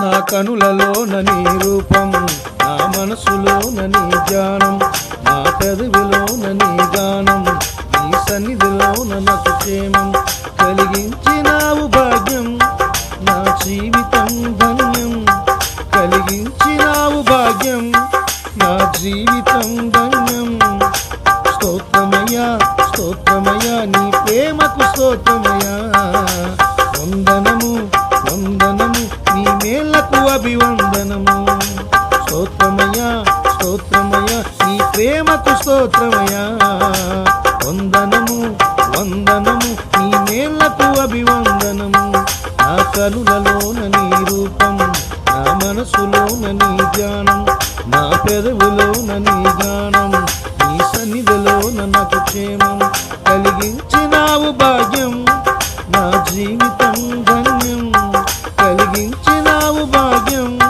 నా కనులలోన నీ రూపం నా మనసులోన నీ జ్ఞానం నా పెదవిలోన నీ గానం నీ సన్నిధిలోన నాకు క్షేమం కలిగించినావు భాగ్యం నా జీవితం ధన్యం కలిగించినావు భాగ్యం నా జీవితం ధన్యం. స్తోత్రమయ్యా స్తోత్రమయ్యా నీ ప్రేమకు స్తోత్రమయ్యా. అభివందనము. స్తోత్రమయ్యా స్తోత్రమయ్యా నీ ప్రేమకు స్తోత్రమయ్యా. వందనము వందనము నీ మేళ్ళకు అభివందనము. నా కనులలోన నీ రూపం నా మనసులోన నీ ధ్యానం నా పెదవులోన నీ గానం నీ సన్నిధిలోన నాకు క్షేమం కలిగించినావు భాగ్యం. నా జీవితం ధన్యం